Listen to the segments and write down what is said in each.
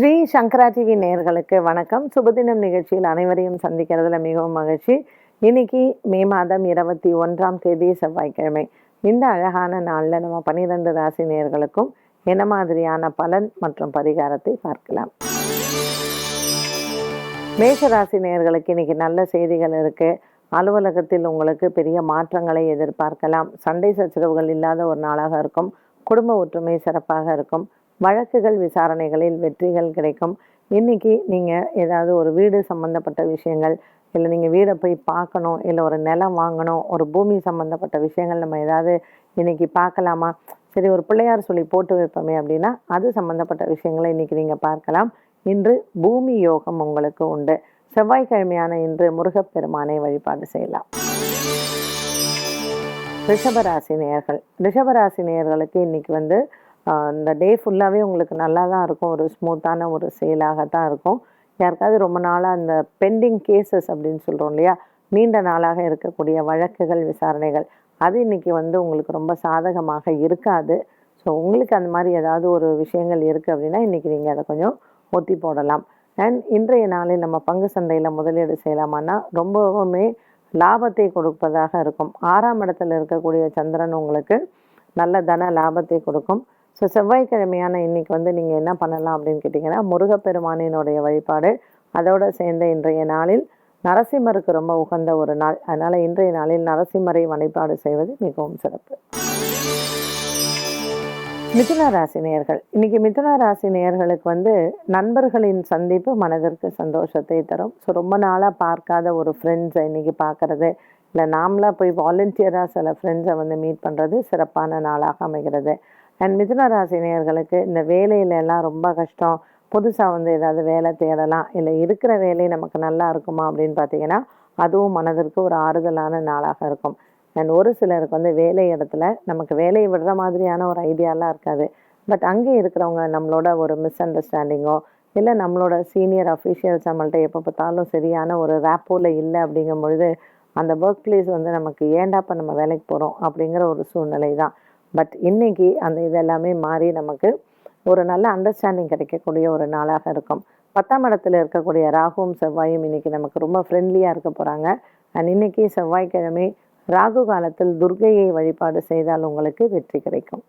ஸ்ரீ சங்கரா TV நேயர்களுக்கு வணக்கம். சுபதினம் நிகழ்ச்சியில் அனைவரையும் சந்திக்கிறதுல மிகவும் மகிழ்ச்சி. இன்னைக்கு மே மாதம் இருபத்தி ஒன்றாம் தேதி செவ்வாய்க்கிழமை. இந்த அழகான நாளில் நம்ம பன்னிரெண்டு ராசி நேயர்களுக்கும் என்ன மாதிரியான பலன் மற்றும் பரிகாரத்தை பார்க்கலாம். மேஷராசி ராசி நேயர்களுக்கு இன்னைக்கு நல்ல செய்திகள் இருக்குது அலுவலகத்தில் உங்களுக்கு பெரிய மாற்றங்களை எதிர்பார்க்கலாம். சண்டை சச்சரவுகள் இல்லாத ஒரு நாளாக இருக்கும். குடும்ப ஒற்றுமை சிறப்பாக இருக்கும். வழக்குகள் விசாரணைகளில் வெற்றிகள் கிடைக்கும். இன்னைக்கு நீங்கள் ஏதாவது ஒரு வீடு சம்மந்தப்பட்ட விஷயங்கள் இல்லை நீங்கள் வீடை போய் பார்க்கணும் இல்லை ஒரு நிலம் வாங்கணும் ஒரு பூமி சம்மந்தப்பட்ட விஷயங்கள் நம்ம ஏதாவது இன்னைக்கு பார்க்கலாமா? சரி ஒரு பிள்ளையார் சொல்லி போட்டு வைப்போமே அப்படின்னா அது சம்மந்தப்பட்ட விஷயங்களை இன்னைக்கு நீங்கள் பார்க்கலாம். இன்று பூமி யோகம் உங்களுக்கு உண்டு. செவ்வாய்க்கிழமையான இன்று முருகப்பெருமானை வழிபாடு செய்யலாம். ரிஷபராசி நேயர்கள். ரிஷபராசி நேயர்களுக்கு இன்னைக்கு வந்து இந்த டே ஃபுல்லாகவே உங்களுக்கு நல்லா தான் இருக்கும். ஒரு ஸ்மூத்தான ஒரு செயலாக தான் இருக்கும். யாருக்காவது ரொம்ப நாளாக அந்த பெண்டிங் கேசஸ் அப்படின்னு சொல்கிறோம் இல்லையா? நீண்ட நாளாக இருக்கக்கூடிய வழக்குகள் விசாரணைகள் அது இன்னைக்கு வந்து உங்களுக்கு ரொம்ப சாதகமாக இருக்காது. ஸோ உங்களுக்கு அந்த மாதிரி ஏதாவது ஒரு விஷயங்கள் இருக்குது அப்படின்னா இன்னைக்கு நீங்கள் அதை கொஞ்சம் ஒத்தி போடலாம். அண்ட் இன்றைய நாளில் நம்ம பங்கு சந்தையில் முதலீடு செய்யலாமான்னா ரொம்பவுமே லாபத்தை கொடுப்பதாக இருக்கும். ஆறாம் இடத்துல இருக்கக்கூடிய சந்திரன் உங்களுக்கு நல்ல தன லாபத்தை கொடுக்கும். ஸோ செவ்வாய்க்கிழமையான இன்னைக்கு வந்து நீங்கள் என்ன பண்ணலாம் அப்படின்னு கேட்டிங்கன்னா முருகப்பெருமானினுடைய வழிபாடு அதோடு சேர்ந்த இன்றைய நாளில் நரசிம்மருக்கு ரொம்ப உகந்த ஒரு நாள். அதனால் இன்றைய நாளில் நரசிம்மரை வழிபாடு செய்வது மிகவும் சிறப்பு. மிதுன ராசி நேயர்கள். இன்னைக்கு மிதுன ராசி நேயர்களுக்கு வந்து நண்பர்களின் சந்திப்பு மனதிற்கு சந்தோஷத்தை தரும். ஸோ ரொம்ப நாளாக பார்க்காத ஒரு ஃப்ரெண்ட்ஸை இன்னைக்கு பார்க்கறது இல்லை நாமளாக போய் வாலண்டியராக சில ஃப்ரெண்ட்ஸை வந்து மீட் பண்ணுறது சிறப்பான நாளாக அமைகிறது. அண்ட் மிதுன ராசி நேயர்களுக்கு இந்த வேலையில எல்லாம் ரொம்ப கஷ்டம். புதுசாக வந்து ஏதாவது வேலை தேடலாம். இல்லை இருக்கிற வேலை நமக்கு நல்லா இருக்குமா அப்படின்னு பார்த்தீங்கன்னா அதுவும் மனதிற்கு ஒரு ஆறுதலான நாளாக இருக்கும். அண்ட் ஒரு சிலருக்கு வந்து வேலை இடத்துல நமக்கு வேலையை விடுற மாதிரியான ஒரு ஐடியாலாம் இருக்காது. பட் அங்கே இருக்கிறவங்க நம்மளோட ஒரு மிஸ் அண்டர்ஸ்டாண்டிங்கோ இல்லை நம்மளோட சீனியர் அஃபீஷியல்ஸ் நம்மள்ட்ட எப்போ பார்த்தாலும் சரியான ஒரு ரேப்போவில் இல்லை அப்படிங்கும் பொழுது அந்த ஒர்க் பிளேஸ் வந்து நமக்கு ஏண்டாப்ப நம்ம வேலைக்கு போகிறோம் அப்படிங்கிற ஒரு சூழ்நிலை தான். பட் இன்னைக்கு அந்த இதெல்லாமே மாறி நமக்கு ஒரு நல்ல அண்டர்ஸ்டாண்டிங் கிடைக்கக்கூடிய ஒரு நாளாக இருக்கும். பத்தாம் இடத்துல இருக்கக்கூடிய ராகுவும் செவ்வாயும் இன்னைக்கு நமக்கு ரொம்ப ஃப்ரெண்ட்லியாக இருக்க போகிறாங்க அண்ட் இன்னைக்கு செவ்வாய்க்கிழமை ராகு காலத்தில் துர்கையை வழிபாடு செய்தால் உங்களுக்கு வெற்றி கிடைக்கும்.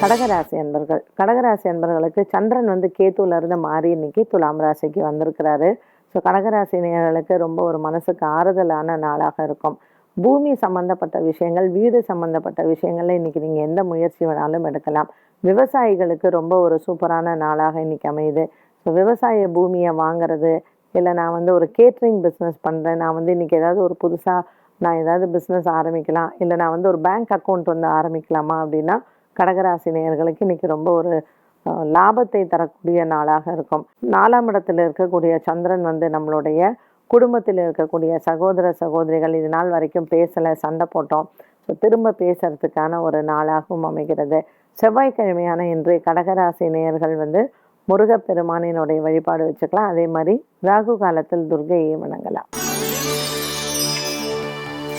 கடகராசி அன்பர்கள். கடகராசி அன்பர்களுக்கு சந்திரன் வந்து கேத்துலேருந்து மாறி இன்னைக்கு துலாம் ராசிக்கு வந்திருக்கிறாரு. ஸோ கடகராசி நேர்களுக்கு ரொம்ப ஒரு மனசுக்கு ஆறுதலான நாளாக இருக்கும். பூமி சம்பந்தப்பட்ட விஷயங்கள் வீடு சம்பந்தப்பட்ட விஷயங்கள்ல இன்னைக்கு நீங்க எந்த முயற்சி வேணாலும் எடுக்கலாம். விவசாயிகளுக்கு ரொம்ப ஒரு சூப்பரான நாளாக இன்னைக்கு அமையுது. ஸோ விவசாய பூமியை வாங்குறது இல்லை நான் வந்து ஒரு கேட்ரிங் பிஸ்னஸ் பண்ணுறேன் நான் வந்து இன்றைக்கி ஏதாவது ஒரு புதுசாக நான் ஏதாவது பிஸ்னஸ் ஆரம்பிக்கலாம் இல்லை நான் வந்து ஒரு பேங்க் அக்கௌண்ட் வந்து ஆரம்பிக்கலாமா அப்படின்னா கடகராசி நேயர்களுக்கு இன்னைக்கு ரொம்ப ஒரு லாபத்தை தரக்கூடிய நாளாக இருக்கும். நாலாம் இடத்துல இருக்கக்கூடிய சந்திரன் வந்து நம்மளுடைய குடும்பத்தில் இருக்கக்கூடிய சகோதர சகோதரிகள் இது நாள் வரைக்கும் பேசலை சண்டை போட்டோம். ஸோ திரும்ப பேசுறதுக்கான ஒரு நாளாகவும் அமைகிறது. செவ்வாய்க்கிழமையான இன்று கடகராசி நேயர்கள் வந்து முருகப்பெருமானினுடைய வழிபாடு வச்சுக்கலாம். அதே மாதிரி ராகு காலத்தில் துர்கையை வணங்கலாம்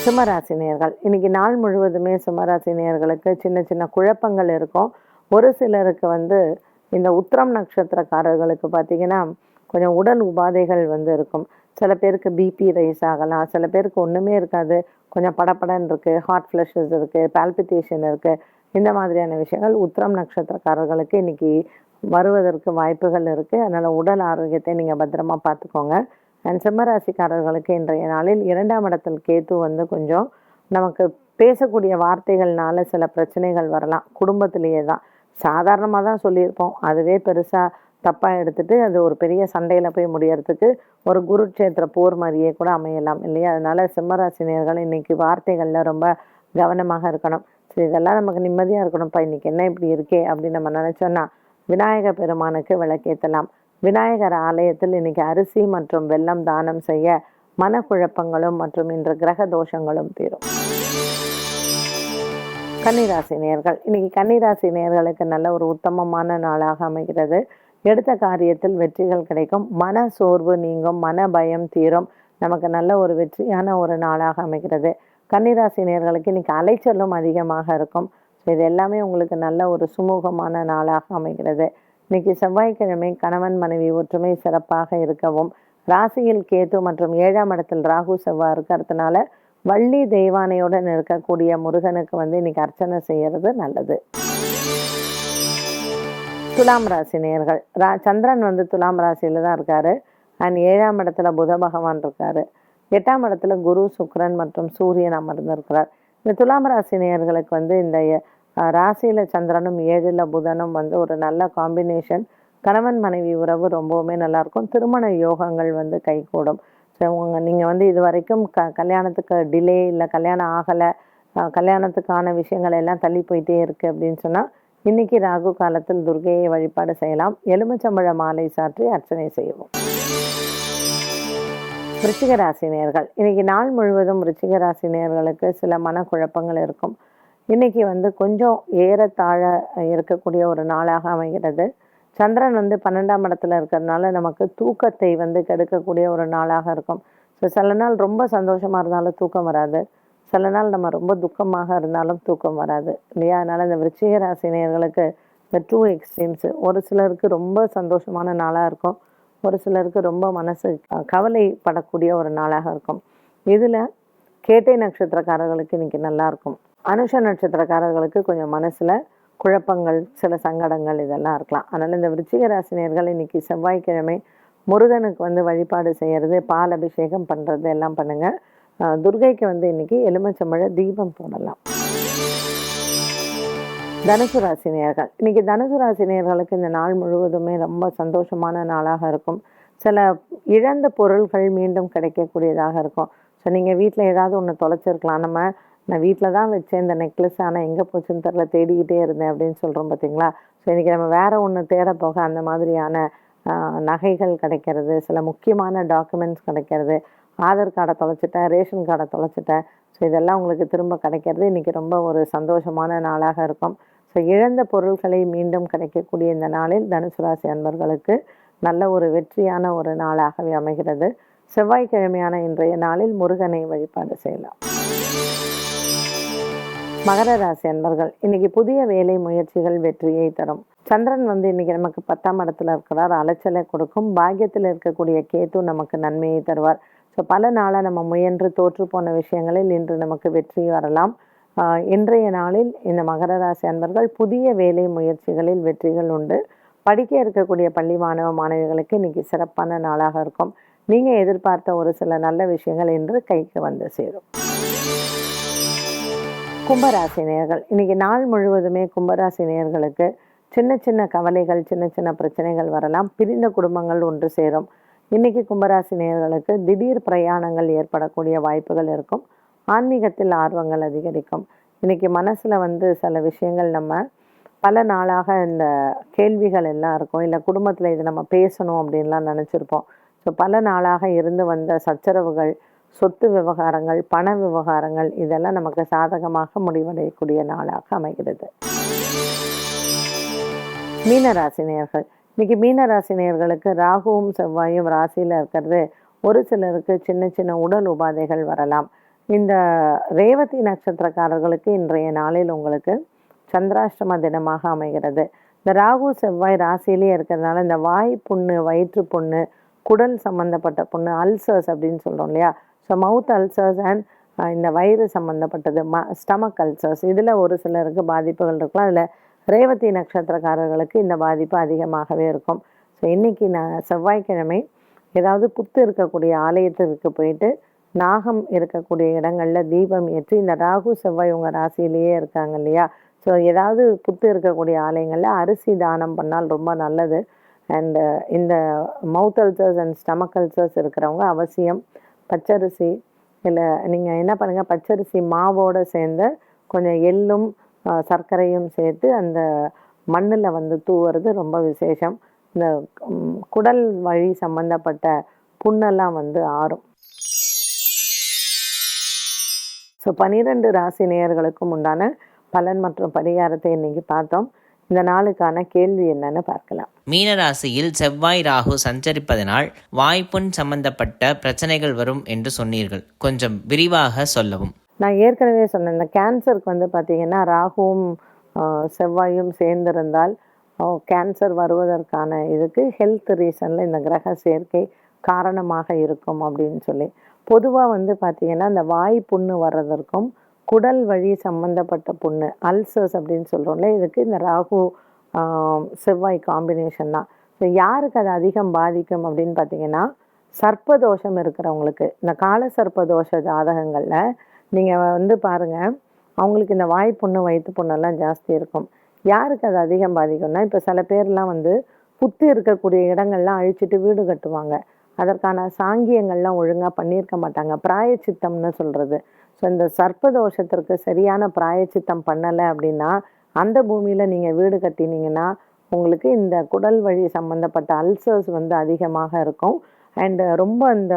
சிம்மராசி நேயர்கள் இன்னைக்கு நாள் முழுவதுமே சிம்மராசி நேயர்களுக்கு சின்ன சின்ன குழப்பங்கள் இருக்கும். ஒரு சிலருக்கு வந்து இந்த உத்திரம் நட்சத்திரக்காரர்களுக்கு பார்த்தீங்கன்னா கொஞ்சம் உடல் உபாதைகள் வந்து இருக்கும். சில பேருக்கு பிபி ரைஸ் ஆகலாம். சில பேருக்கு ஒன்றுமே இருக்காது. கொஞ்சம் படப்படன் இருக்குது ஹார்ட் ஃப்ளஷஸ் இருக்குது பால்பிட்டேஷன் இருக்குது இந்த மாதிரியான விஷயங்கள் உத்திரம் நட்சத்திரக்காரர்களுக்கு இன்னைக்கு வருவதற்கு வாய்ப்புகள் இருக்குது அதனால் உடல் ஆரோக்கியத்தை நீங்கள் பத்திரமா பார்த்துக்கோங்க. அண்ட் சிம்மராசிக்காரர்களுக்கு இன்றைய நாளில் இரண்டாம் இடத்தில் கேத்து வந்து கொஞ்சம் நமக்கு பேசக்கூடிய வார்த்தைகள்னால சில பிரச்சனைகள் வரலாம். குடும்பத்திலேயே தான். சாதாரணமாக தான் சொல்லியிருப்போம். அதுவே பெருசாக தப்பாக எடுத்துகிட்டு அது ஒரு பெரிய சண்டையில் போய் முடியறதுக்கு ஒரு குருட்சேத்திர போர் மாதிரியே கூட அமையலாம் இல்லையா? அதனால் சிம்மராசினியர்கள் இன்றைக்கி வார்த்தைகளில் ரொம்ப கவனமாக இருக்கணும். ஸோ இதெல்லாம் நமக்கு நிம்மதியாக இருக்கணும்ப்பா இன்றைக்கி என்ன இப்படி இருக்கே அப்படின்னு நம்ம நினச்சோன்னா விநாயக பெருமானுக்கு விளக்கேற்றலாம் விநாயகர் ஆலயத்தில் இன்னைக்கு அரிசி மற்றும் வெல்லம் தானம் செய்ய மனக்குழப்பங்களும் மற்றும் இன்று கிரக தோஷங்களும் தீரும். கன்னிராசி நேர்கள் இன்னைக்கு கன்னிராசி நேர்களுக்கு நல்ல ஒரு உத்தமமான நாளாக அமைகிறது. எடுத்த காரியத்தில் வெற்றிகள் கிடைக்கும். மன சோர்வு நீங்கும் மன பயம் தீரும். நமக்கு நல்ல ஒரு வெற்றியான ஒரு நாளாக அமைகிறது. கன்னிராசி நேயர்களுக்கு இன்னைக்கு அலைச்சலும் அதிகமாக இருக்கும். ஸோ இது எல்லாமே உங்களுக்கு நல்ல ஒரு சுமூகமான நாளாக அமைகிறது. இன்னைக்கு செவ்வாய்க்கிழமை கணவன் மனைவி ஒற்றுமை சிறப்பாக இருக்கவும் ராசியில் கேது மற்றும் ஏழாம் இடத்தில் ராகு செவ்வாய் இருக்கிறதுனால வள்ளி தெய்வானையுடன் இருக்கக்கூடிய முருகனுக்கு வந்து இன்னைக்கு அர்ச்சனை செய்யறது நல்லது. துலாம் ராசி நேர்கள் ரா சந்திரன் வந்து துலாம் ராசியில தான் இருக்காரு. அண்ட் ஏழாம் இடத்துல புத பகவான் இருக்காரு. எட்டாம் இடத்துல குரு சுக்ரன் மற்றும் சூரியன் அமர்ந்திருக்கிறார். இந்த துலாம் ராசி நேர்களுக்கு வந்து இந்த ராசியில சந்திரனும் ஏழுல புதனும் வந்து ஒரு நல்ல காம்பினேஷன் கணவன் மனைவி உறவு ரொம்பவுமே நல்லா இருக்கும் திருமண யோகங்கள் வந்து கைகூடும். ஸோ உங்க நீங்க வந்து இது வரைக்கும் க கல்யாணத்துக்கு டிலே இல்லை கல்யாணம் ஆகலை கல்யாணத்துக்கான விஷயங்கள் எல்லாம் தள்ளி போயிட்டே இருக்கு அப்படின்னு சொன்னா இன்னைக்கு ராகு காலத்தில் துர்கையை வழிபாடு செய்யலாம். எலுமிச்சம்பழ மாலை சாற்றி அர்ச்சனை செய்யவும் விருச்சிக ராசி இன்னைக்கு நாள் முழுவதும் விருச்சிக ராசி நேயர்களுக்கு சில மனக்குழப்பங்கள் இருக்கும். இன்னைக்கு வந்து கொஞ்சம் ஏறத்தாழ இருக்கக்கூடிய ஒரு நாளாக அமைகிறது. சந்திரன் வந்து பன்னெண்டாம் இடத்துல இருக்கிறதுனால நமக்கு தூக்கத்தை வந்து கெடுக்கக்கூடிய ஒரு நாளாக இருக்கும். ஸோ சில நாள் ரொம்ப சந்தோஷமா இருந்தாலும் தூக்கம் வராது. சில நாள் நம்ம ரொம்ப துக்கமாக இருந்தாலும் தூக்கம் வராது இல்லையா? அதனால் இந்த விருச்சிக ராசி நேயர்களுக்கு இந்த டூ எக்ஸ்ட்ரீம்ஸு ஒரு சிலருக்கு ரொம்ப சந்தோஷமான நாளாக இருக்கும் ஒரு சிலருக்கு ரொம்ப மனசு கவலைப்படக்கூடிய ஒரு நாளாக இருக்கும். இதில் கேட்டை நட்சத்திரக்காரர்களுக்கு இன்னைக்கு நல்லாயிருக்கும் அனுஷ நட்சத்திரக்காரர்களுக்கு கொஞ்சம் மனசில் குழப்பங்கள் சில சங்கடங்கள் இதெல்லாம் இருக்கலாம். அதனால் இந்த விருச்சிக ராசினியர்கள் இன்னைக்கு செவ்வாய்க்கிழமை முருகனுக்கு வந்து வழிபாடு செய்கிறது பால் அபிஷேகம் பண்ணுறது எல்லாம் பண்ணுங்கள் துர்கைக்கு வந்து இன்னைக்கு எலுமிச்சம்பழ தீபம் போடலாம். தனுசு ராசி நேயர்கள். இன்னைக்கு தனுசு ராசி இந்த நாள் முழுவதுமே ரொம்ப சந்தோஷமான நாளாக இருக்கும். சில இழந்த பொருள்கள் மீண்டும் கிடைக்கக்கூடியதாக இருக்கும். ஸோ நீங்கள் வீட்டில் ஏதாவது ஒன்று தொலைச்சிருக்கலாம். நம்ம நான் வீட்டில் தான் வச்சேன் இந்த நெக்லஸ் ஆனால் எங்கே போச்சுன்னு தெரில தேடிக்கிட்டே இருந்தேன் அப்படின்னு சொல்கிறோம் பார்த்தீங்களா ஸோ இன்றைக்கி நம்ம வேறு ஒன்று தேட போக அந்த மாதிரியான நகைகள் கிடைக்கிறது சில முக்கியமான டாக்குமெண்ட்ஸ் கிடைக்கிறது ஆதார் கார்டை தொலைச்சிட்டேன் ரேஷன் கார்டை தொலைச்சிட்டேன். ஸோ இதெல்லாம் உங்களுக்கு திரும்ப கிடைக்கிறது. இன்றைக்கி ரொம்ப ஒரு சந்தோஷமான நாளாக இருக்கும். ஸோ இழந்த பொருட்களை மீண்டும் கிடைக்கக்கூடிய இந்த நாளில் தனுசு ராசி அன்பர்களுக்கு நல்ல ஒரு வெற்றியான ஒரு நாளாகவே அமைகிறது. செவ்வாய்க்கிழமையான இன்றைய நாளில் முருகனை வழிபாடு செய்யலாம். மகர ராசி அன்பர்கள் இன்னைக்கு புதிய வேலை முயற்சிகள் வெற்றியை தரும். சந்திரன் வந்து இன்னைக்கு நமக்கு பத்தாம் இடத்துல இருக்கிறார். அலைச்சலை கொடுக்கும். பாக்கியத்தில் இருக்கக்கூடிய கேத்து நமக்கு நன்மையை தருவார். ஸோ பல நாளாக நம்ம முயன்று தோற்று போன விஷயங்களில் இன்று நமக்கு வெற்றி வரலாம். ஆஹ் இன்றைய நாளில் இந்த மகர ராசி அன்பர்கள் புதிய வேலை முயற்சிகளில் வெற்றிகள் உண்டு. படிக்க இருக்கக்கூடிய பள்ளி மாணவ மாணவிகளுக்கு இன்னைக்கு சிறப்பான நாளாக இருக்கும். நீங்கள் எதிர்பார்த்த ஒரு சில நல்ல விஷயங்கள் இன்று கைக்கு வந்து சேரும். கும்பராசி நேர்கள் இன்னைக்கு நாள் முழுவதுமே கும்பராசி நேர்களுக்கு சின்ன சின்ன கவலைகள் சின்ன சின்ன பிரச்சனைகள் வரலாம். பிரிந்த குடும்பங்கள் ஒன்று சேரும். இன்னைக்கு கும்பராசி நேயர்களுக்கு திடீர் பிரயாணங்கள் ஏற்படக்கூடிய வாய்ப்புகள் இருக்கும். ஆன்மீகத்தில் ஆர்வங்கள் அதிகரிக்கும். இன்னைக்கு மனசில் வந்து சில விஷயங்கள் நம்ம பல நாளாக இந்த கேள்விகள் எல்லாம் இருக்கும். இல்லை குடும்பத்தில் இது நம்ம பேசணும் அப்படின்லாம் நினச்சிருப்போம். ஸோ பல நாளாக இருந்து வந்த சச்சரவுகள் சொத்து விவகாரங்கள் பண விவகாரங்கள் இதெல்லாம் நமக்கு சாதகமாக முடிவடையக்கூடிய நாளாக அமைகிறது. மீனராசினியர்கள் இன்னைக்கு மீனராசினியர்களுக்கு ராகுவும் செவ்வாயும் ராசியில் இருக்கிறது. ஒரு சிலருக்கு சின்ன சின்ன உடல் உபாதைகள் வரலாம். இந்த ரேவதி நட்சத்திரக்காரர்களுக்கு இன்றைய நாளில் உங்களுக்கு சந்திராஷ்டம தினமாக அமைகிறது. இந்த ராகு செவ்வாய் ராசியிலேயே இருக்கிறதுனால இந்த வாய் புண்ணு வயிற்று புண்ணு குடல் சம்பந்தப்பட்ட புண்ணு அல்சர்ஸ் அப்படின்னு சொல்கிறோம் இல்லையா? ஸோ மவுத் அல்சர்ஸ் அண்ட் இந்த வயிறு சம்பந்தப்பட்டது ம ஸ்டமக் அல்சர்ஸ் இதில் ஒரு சிலருக்கு பாதிப்புகள் இருக்கலாம். அதில் ரேவதி நட்சத்திரக்காரர்களுக்கு இந்த பாதிப்பு அதிகமாகவே இருக்கும். ஸோ இன்னைக்கு நான் செவ்வாய்க்கிழமை ஏதாவது புத்து இருக்கக்கூடிய ஆலயத்திற்கு போயிட்டு நாகம் இருக்கக்கூடிய இடங்களில் தீபம் ஏற்றி இந்த ராகு செவ்வாய் உங்கள் ராசியிலேயே இருக்காங்க இல்லையா? ஸோ ஏதாவது புத்து இருக்கக்கூடிய ஆலயங்களில் அரிசி தானம் பண்ணால் ரொம்ப நல்லது. அண்ட் இந்த mouth ulcers and stomach ulcers இருக்கிறவங்க அவசியம். பச்சரிசி இல்லை நீங்கள் என்ன பண்ணுங்கள் பச்சரிசி மாவோடு சேர்ந்து கொஞ்சம் எள்ளும் சர்க்கரையும் சேர்த்து அந்த மண்ணில் வந்து தூவுறது ரொம்ப விசேஷம். இந்த குடல் வழி சம்பந்தப்பட்ட புண்ணெல்லாம் வந்து ஆறும். ஸோ பனிரெண்டு ராசி நேயர்களுக்கும் உண்டான பலன் மற்றும் பரிகாரத்தை இன்னைக்கு பார்த்தோம். இந்த நாளுக்கான கேள்வி என்னன்னு பார்க்கலாம். மீனராசியில் செவ்வாய் ராகு சஞ்சரிப்பதனால் வாய்ப்புண் சம்பந்தப்பட்ட பிரச்சனைகள் வரும் என்று சொன்னீர்கள். கொஞ்சம் விரிவாக சொல்லவும். நான் ஏற்கனவே சொன்னேன் இந்த கேன்சருக்கு வந்து பார்த்தீங்கன்னா ராகுவும் செவ்வாயும் சேர்ந்திருந்தால் கேன்சர் வருவதற்கான இதுக்கு ஹெல்த் ரீசனில் இந்த கிரக சேர்க்கை காரணமாக இருக்கும் அப்படின்னு சொல்லி. பொதுவாக வந்து பார்த்திங்கன்னா இந்த வாய் புண்ணு வர்றதற்கும் குடல் வழி சம்மந்தப்பட்ட புண்ணு அல்சர்ஸ் அப்படின்னு சொல்கிறோம்ல இதுக்கு இந்த ராகு செவ்வாய் காம்பினேஷன் தான். ஸோ யாருக்கு அது அதிகம் பாதிக்கும் அப்படின்னு பார்த்தீங்கன்னா சர்ப்பதோஷம் இருக்கிறவங்களுக்கு. இந்த கால சர்ப்பதோஷ ஜாதகங்களில் நீங்கள் வந்து பாருங்கள் அவங்களுக்கு இந்த வாய் புண்ணு வயிற்று புண்ணெல்லாம் ஜாஸ்தி இருக்கும். யாருக்கு அது அதிகம் பாதிக்கும்னா இப்போ சில பேர்லாம் வந்து புத்து இருக்கக்கூடிய இடங்கள்லாம் அழிச்சிட்டு வீடு கட்டுவாங்க. அதற்கான சாங்கியங்கள்லாம் ஒழுங்காக பண்ணியிருக்க மாட்டாங்க. பிராயச்சித்தம்னு சொல்கிறது ஸோ இந்த சர்ப்பதோஷத்திற்கு சரியான பிராயச்சித்தம் பண்ணலை அப்படின்னா அந்த பூமியில் நீங்கள் வீடு கட்டினீங்கன்னா உங்களுக்கு இந்த குடல் வழி சம்மந்தப்பட்ட அல்சர்ஸ் வந்து அதிகமாக இருக்கும். அண்டு ரொம்ப இந்த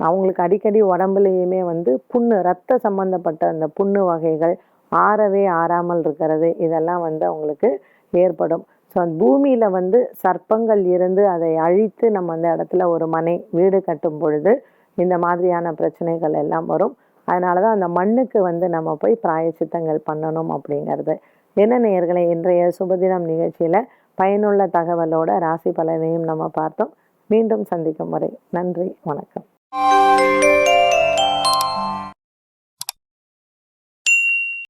அவங்களுக்கு அடிக்கடி உடம்புலையுமே வந்து புண்ணு ரத்த சம்மந்தப்பட்ட அந்த புண்ணு வகைகள் ஆறவே ஆறாமல் இருக்கிறது. இதெல்லாம் வந்து அவங்களுக்கு ஏற்படும். ஸோ அந்த பூமியில் வந்து சர்ப்பங்கள் இருந்து அதை அழித்து நம்ம அந்த இடத்துல ஒரு மனை வீடு கட்டும் பொழுது இந்த மாதிரியான பிரச்சனைகள் எல்லாம் வரும். அதனால தான் அந்த மண்ணுக்கு வந்து நம்ம போய் பிராயச்சித்தங்கள் பண்ணணும் அப்படிங்கிறது. என்ன நேர்களை இன்றைய சுபதினம் நிகழ்ச்சியில் பயனுள்ள தகவலோட ராசி பலனையும் நம்ம பார்த்தோம். மீண்டும் சந்திக்கும் வரை நன்றி வணக்கம். Música